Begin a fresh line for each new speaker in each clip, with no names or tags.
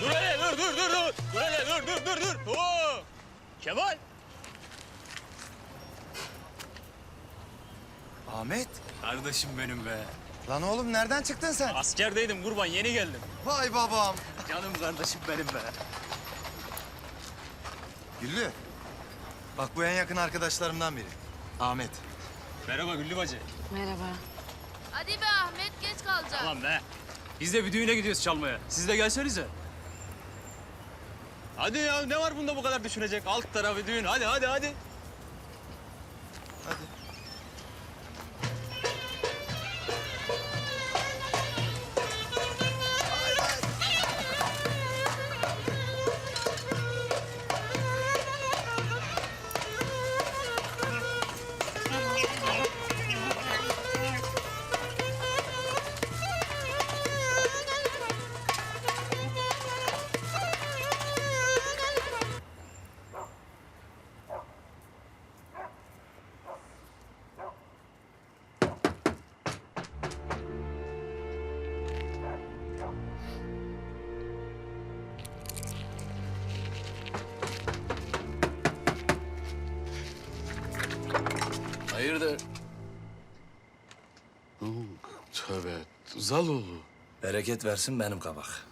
Dur hele dur dur dur dur. Dur hele dur dur dur dur. Oo. Kemal.
Ahmet.
Kardeşim benim be.
Lan oğlum nereden çıktın sen?
Askerdeydim kurban yeni geldim.
Vay babam.
Canım kardeşim benim be.
Güllü. Bak bu en yakın arkadaşlarımdan biri. Ahmet.
Merhaba Güllü bacı.
Merhaba.
Hadi be Ahmet geç kalacak.
Tamam be. Biz de bir düğüne gidiyoruz çalmaya. Siz de gelsenize. Hadi ya ne var bunda bu kadar düşünecek? Alt tarafı düğün. Hadi hadi hadi.
Hayırdır? Tövbe. Zaloğlu.
Bereket versin benim kabak.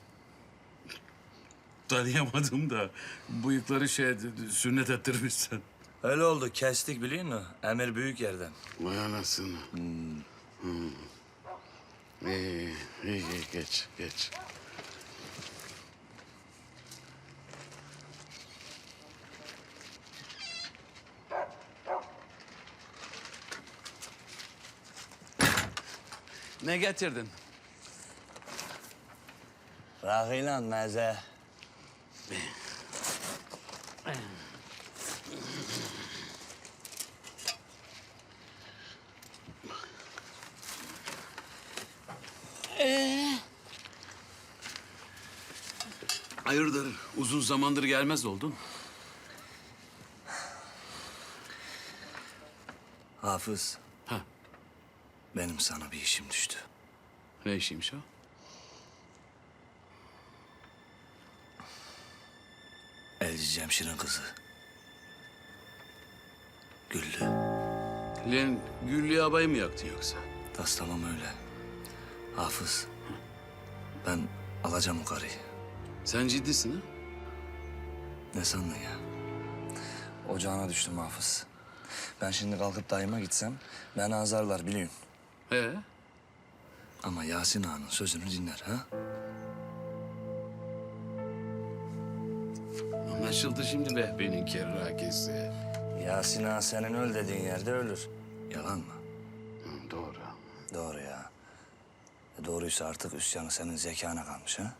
Tanıyamadım da bıyıkları şey sünnet ettirmişsin.
Öyle oldu kestik biliyor musun? Emir büyük yerden.
Vay anasını. Hmm. İyi, iyi, iyi, geç, geç. Ne getirdin?
Rahıyla meze.
Hayırdır? Uzun zamandır gelmez oldun.
Hafız. Benim sana bir işim düştü.
Ne işiymiş o?
Elci Cemşir'in kızı. Güllü.
Lan Güllü abayı mı yaktın yoksa?
Tas tamam öyle. Hafız. Ben alacağım o karıyı.
Sen ciddisin ha?
Ne sandın ya? Ocağına düştüm Hafız. Ben şimdi kalkıp dayıma gitsem beni azarlar biliyorsun.
He?
Ama Yasin Ağa'nın sözünü dinler ha?
Anlaşıldı şimdi Behbe'nin kerrakesi.
Yasin Ağa senin öl dediğin yerde ölür. Yalan mı?
Hı, Doğru.
Doğru ya. E doğruysa artık üsyanı senin zekana kalmış ha?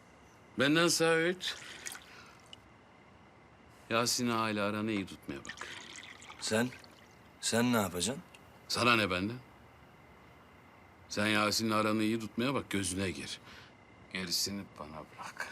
Benden öğüt. Yasin Ağa ile aranı iyi tutmaya bak.
Sen? Sen ne yapacaksın?
Sana ne benden? Sen Yasin'le aranı iyi tutmaya bak, gözüne gir. Gerisini bana bırak.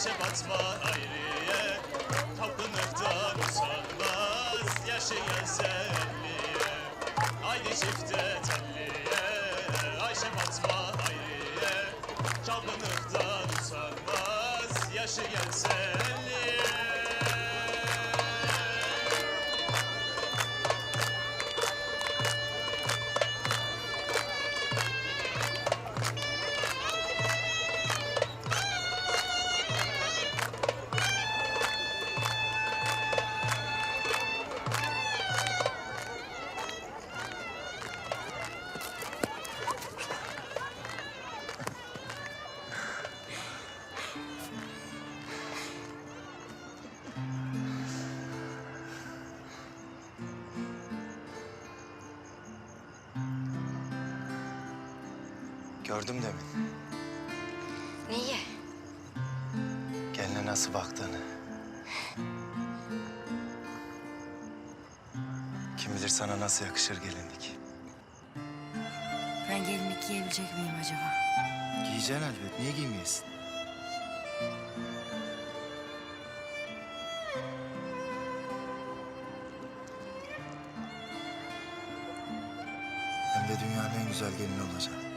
Ayşe Fatma Hayriye, tapınıktan usanmaz. Yaşı gelse elliye, haydi çifte telliye. Ayşe Fatma Hayriye, tapınıktan usanmaz. Yaşı gelse
Gördüm demin.
Neyi?
Geline nasıl baktığını. Kim bilir sana nasıl yakışır gelinlik.
Ben gelinlik giyebilecek miyim acaba?
Giyeceksin elbet. Niye giymeyesin? Hem de dünyanın en güzel gelini olacak.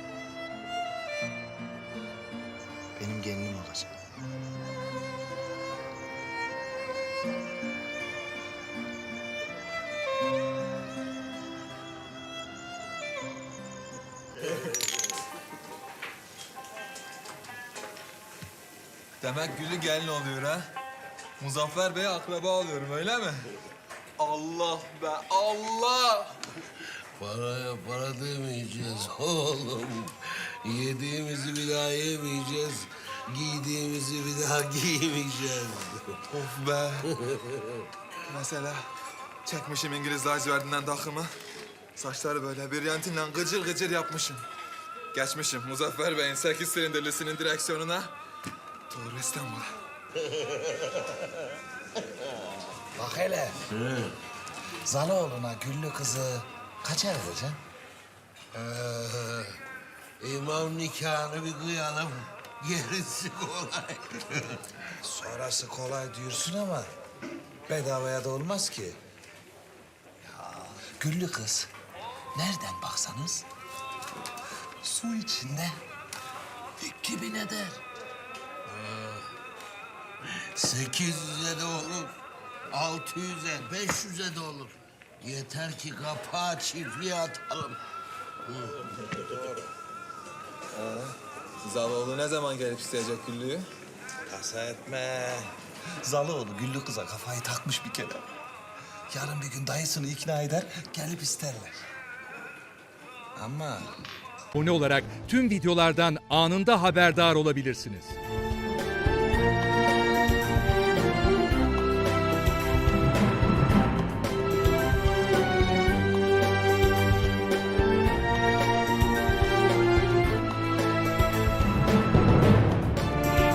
Demek Gül'ü gelin oluyor ha? Muzaffer Bey'e akraba oluyorum öyle mi? Allah be Allah!
Paraya para demeyeceğiz oğlum. Yediğimizi bir daha yemeyeceğiz. Giydiğimizi bir daha giymeyeceğiz.
Of be! Mesela çekmişim İngiliz lacivertinden takımı. Saçları böyle bir yantinle gıcır gıcır yapmışım. Geçmişim Muzaffer Bey'in sekiz silindirlisinin direksiyonuna. Doğru İstanbul'a.
Bak hele. Hı. Zaloğlu'na güllü kızı kaça vereceksin?
Ee, imam nikahını bir kıyalım. Gerisi kolay.
Sonrası kolay diyorsun ama bedavaya da olmaz ki. Ya güllü kız nereden baksanız su içinde dip gibi ne
der? 800'e de olur. 600'e, 500'e de olur. Yeter ki kapağı çiftliğe atalım.
Zaloğlu ne zaman gelip isteyecek güllüyü?
Kasa etme. Zaloğlu güllü kıza kafayı takmış bir kere. Yarın bir gün dayısını ikna eder, gelip isterler. Ama
Abone olarak tüm videolardan anında haberdar olabilirsiniz.